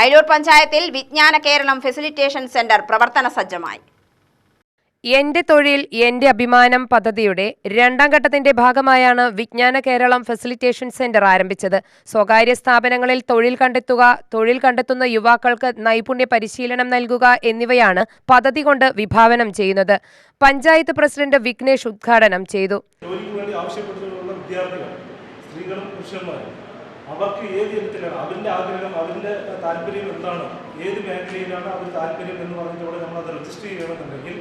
അയലൂർ പഞ്ചായത്തിൽ വിജ്ഞാന Keralam facilitation centre പ്രവർത്തന സജ്ജമായി. എന്റെ തൊഴിൽ എന്റെ അഭിമാനം പദ്ധതിയുടെ രണ്ടാം ഘട്ടത്തിന്റെ ഭാഗമായാണ് വിജ്ഞാന കേരളം ഫെസിലിറ്റേഷൻ സെന്റർ ആരംഭിച്ചത്. സ്വകാര്യ സ്ഥാപനങ്ങളിൽ തൊഴിൽ കണ്ടെത്തുക തൊഴിൽ കണ്ടെത്തുന്ന യുവാക്കൾക്ക് നൈപുണ്യ പരിശീലനം നൽകുക എന്നിവയാണ് പദ്ധതി കൊണ്ട് വിഭാവനം ചെയ്യുന്നത്. പഞ്ചായത്ത് പ്രസിഡന്റ് വിഘ്നേഷ് ഉദ്ഘാടനം ചെയ്തു. സ്ത്രീകളും പുരുഷന്മാരും അവർക്ക് ഏത് ഇനത്തിലാണ്? അവരുടെ ആഗ്രഹം അവരുടെ താല്പര്യം എന്താണ്? ഏത് മേഖലയിലാണ് അവർ താല്പര്യം എന്ന് പറഞ്ഞിട്ട് നമ്മൾ അത് രജിസ്റ്റർ ചെയ്യണമെന്നുണ്ടെങ്കിൽ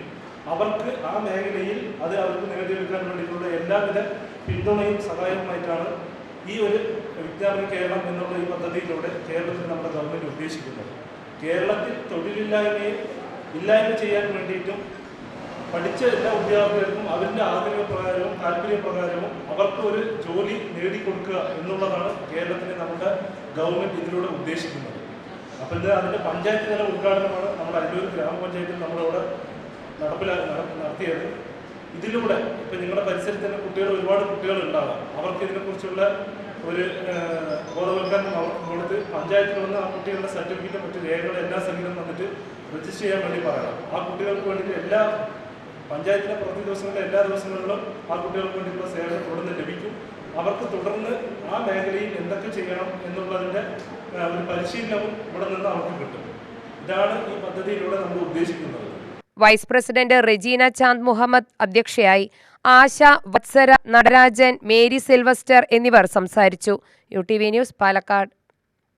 അവർക്ക് ആ മേഖലയിൽ അത് അവർക്ക് നേടിയെടുക്കാൻ വേണ്ടിയിട്ടുള്ള എല്ലാവിധ പിന്തുണയും സഹായവുമായിട്ടാണ് ഈ ഒരു വിജ്ഞാപന കേരളം എന്നുള്ള ഈ പദ്ധതിയിലൂടെ കേരളത്തിൽ നമ്മുടെ ഗവൺമെന്റ് ഉദ്ദേശിക്കുന്നത്. കേരളത്തിൽ തൊഴിലില്ലായ്മയെ ഇല്ലായ്മ ചെയ്യാൻ വേണ്ടിയിട്ടും പഠിച്ച എല്ലാ ഉദ്യോഗാർത്ഥികൾക്കും അവരുടെ ആഗ്രഹപ്രകാരവും താല്പര്യപ്രകാരവും അവർക്ക് ഒരു ജോലി നേടിക്കൊടുക്കുക എന്നുള്ളതാണ് കേരളത്തിലെ നമ്മുടെ ഗവൺമെന്റ് ഇതിലൂടെ ഉദ്ദേശിക്കുന്നത്. അപ്പോൾ ഇത് അതിന്റെ പഞ്ചായത്ത് തല ഉദ്ഘാടനമാണ് നമ്മുടെ അല്ലൂർ ഗ്രാമപഞ്ചായത്തിൽ നമ്മളവിടെ നടപ്പിലാക്കി നട- നടത്തിയത്. ഇതിലൂടെ ഇപ്പം നിങ്ങളുടെ പരിസരത്ത് തന്നെ കുട്ടികൾ ഒരുപാട് കുട്ടികൾ ഉണ്ടാവാം. അവർക്ക് ഇതിനെക്കുറിച്ചുള്ള ഒരു ബോധവൽക്കരണം അവർക്ക് കൊടുത്ത് പഞ്ചായത്തിൽ വന്ന് ആ കുട്ടികളുടെ സർട്ടിഫിക്കറ്റും മറ്റു രേഖകളും എല്ലാ സംഗീതം വന്നിട്ട് രജിസ്റ്റർ ചെയ്യാൻ വേണ്ടി പറയണം. ആ കുട്ടികൾക്ക് വേണ്ടിയിട്ട് എല്ലാ പഞ്ചായത്തിലെ പ്രതി ദിവസങ്ങളിലെ എല്ലാ ദിവസങ്ങളിലും ആ കുട്ടികൾക്ക് വേണ്ടിയിട്ടുള്ള സേവനം തുടർന്ന് ലഭിക്കും. അവർക്ക് തുടർന്ന് ആ മേഖലയിൽ എന്തൊക്കെ ചെയ്യണം എന്നുള്ളതിന്റെ ഒരു പരിശീലനവും ഇവിടെ നിന്ന് അവർക്ക് കിട്ടും. ഇതാണ് ഈ പദ്ധതിയിലൂടെ നമ്മൾ ഉദ്ദേശിക്കുന്നത്. വൈസ് പ്രസിഡന്റ് റെജീന ചാന്ദ് മുഹമ്മദ് അധ്യക്ഷയായി ആശ വത്സര നടരാജൻ മേരി സിൽവസ്റ്റർ എന്നിവർ സംസാരിച്ചു. U T V news Palakkad.